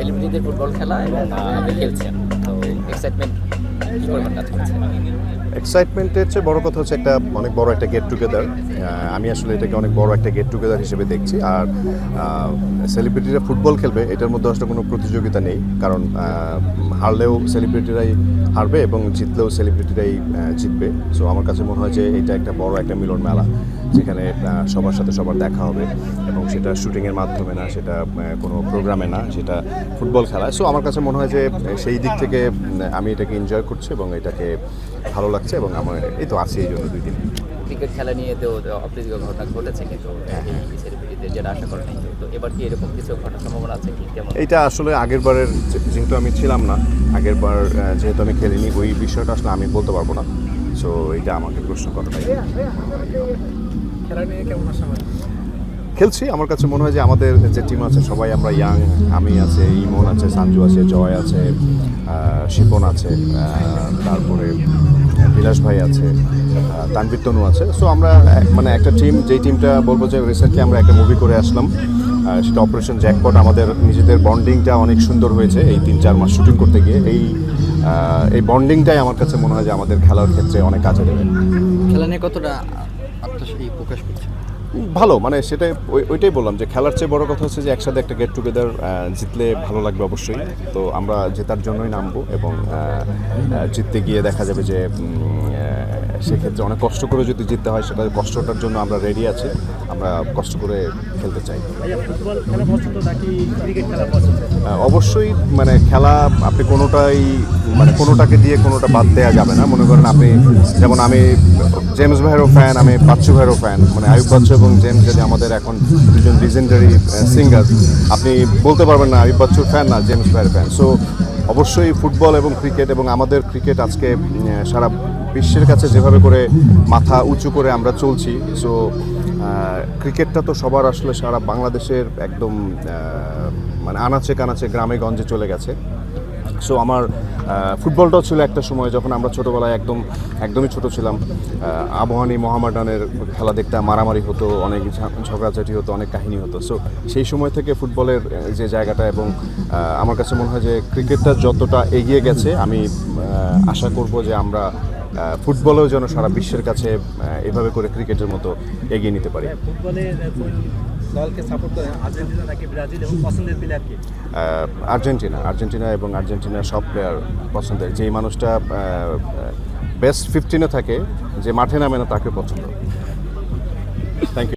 সেলিব্রিটিদের football খেলা এবং খেলছেন। তো এক্সাইটমেন্ট কি পরিমাণ কাজ করছে? এক্সাইটমেন্টের চেয়ে বড় কথা হচ্ছে একটা অনেক বড় একটা গেট টুগেদার আমি আসলে এটাকে অনেক বড় একটা গেট টুগেদার হিসেবে দেখছি। আর সেলিব্রিটিরা ফুটবল খেলবে, এটার মধ্যে আসলে কোনো প্রতিযোগিতা নেই। কারণ হারলেও সেলিব্রিটিরাই হারবে এবং জিতলেও সেলিব্রিটিরাই জিতবে। সো আমার কাছে মনে হয় যে এটা একটা বড় একটা মিলন মেলা, যেখানে সবার সাথে সবার দেখা হবে এবং সেটা শুটিংয়ের মাধ্যমে না, সেটা কোনো প্রোগ্রামে না, সেটা ফুটবল খেলা। সো আমার কাছে মনে হয় যে সেই দিক থেকে আমি এটাকে এনজয় করছি এবং এটাকে ভালো লাগছে। এবং আমার এই তো আছি এই জন্য দুই দিন। ক্রিকেট খেলা নিয়ে তো অপ্রীতিকর ঘটনা ঘটেছে কিন্তু এই সেলিব্রিটিদের যেটা আশা করেন তো এবার কি এরকম কিছু ঘটার সম্ভাবনা আছে? কি কেমন? এইটা আসলে আগের বারের যেহেতু আমি ছিলাম না আগের বার যেহেতু আমি খেলিনি ওই বিষয়টা আসলে আমি বলতে পারব না। সো এটা আমাকে প্রশ্ন করাটাই খেলা নিয়ে কেমন আশা হয় খেলছি আমার কাছে মনে হয় যে আমাদের যে টিম আছে সবাই আমরা ইয়াং আমি আছে ইমন আছে সাঞ্জু আছে জয় আছে শিপন আছে তারপরে বিলাস ভাই আছে তানবির তনু আছে। সো আমরা মানে একটা টিম যেই টিমটা বলব যে রিসেন্টলি আমরা একটা মুভি করে আসলাম সেটা অপারেশন জ্যাকপট আমাদের নিজেদের বন্ডিংটা অনেক সুন্দর হয়েছে এই তিন, চার মাস শুটিং করতে গিয়ে। এই এই বন্ডিংটাই আমার কাছে মনে হয় যে আমাদের খেলার ক্ষেত্রে অনেক কাজে দেবে। খেলা নিয়ে কতটা প্রকাশ করছে? ভালো মানে সেটাই, ওই- ওইটাই বললাম যে খেলার চেয়ে বড় কথা হচ্ছে যে একসাথে একটা গেট টুগেদার জিতলে ভালো লাগবে অবশ্যই। তো আমরা জেতার জন্যই নামবো এবং জিততে গিয়ে দেখা যাবে যে সেক্ষেত্রে অনেক কষ্ট করে যদি জিততে হয় সেটা কষ্টটার জন্য আমরা রেডি আছি। আমরা কষ্ট করে খেলতে চাই। অবশ্যই মানে খেলা আপনি কোনোটাই মানে কোনোটাকে দিয়ে কোনোটা বাদ দেওয়া যাবে না। মনে করেন আপনি যেমন আমি জেমস ভাইয়েরও ফ্যান আমি বাচ্চু ভাইয়েরও ফ্যান মানে আয়ুব বাচ্চু এবং জেমস যদি আমাদের এখন দুজন লিজেন্ডারি সিঙ্গার আপনি বলতে পারবেন না আয়ুব বাচ্চুর ফ্যান না জেমস ভাইয়ের ফ্যান সো অবশ্যই ফুটবল এবং ক্রিকেট এবং আমাদের ক্রিকেট আজকে সারা বিশ্বের কাছে যেভাবে করে মাথা উঁচু করে আমরা চলছি সো ক্রিকেটটা তো সবার আসলে সারা বাংলাদেশের একদম মানে আনাচে কানাচে গ্রামে গঞ্জে চলে গেছে। সো আমার ফুটবলটাও ছিল একটা সময় যখন আমরা ছোটোবেলায় একদম, একদমই ছোট ছিলাম। আবহানী মোহামেডানের খেলা দেখতাম মারামারি হতো, অনেক ঝগড়াঝাটি হতো, অনেক কাহিনী হতো। সো সেই সময় থেকে ফুটবলের যে জায়গাটা এবং আমার কাছে মনে হয় যে ক্রিকেটটা যতটা এগিয়ে গেছে, আমি আশা করব যে আমরা ফুটবলেও যেন সারা বিশ্বের কাছে এভাবে করে ক্রিকেটের মতো এগিয়ে নিতে পারি। দলকে সাপোর্ট করেন আর্জেন্টিনা নাকি ব্রাজিল এবং পছন্দের প্লেয়ার কি? আর্জেন্টিনা আর্জেন্টিনা এবং আর্জেন্টিনার সব প্লেয়ার পছন্দের। যেই মানুষটা বেস্ট ফিফটিনে থাকে যে মাঠে নামে না তাকে পছন্দ। Thank you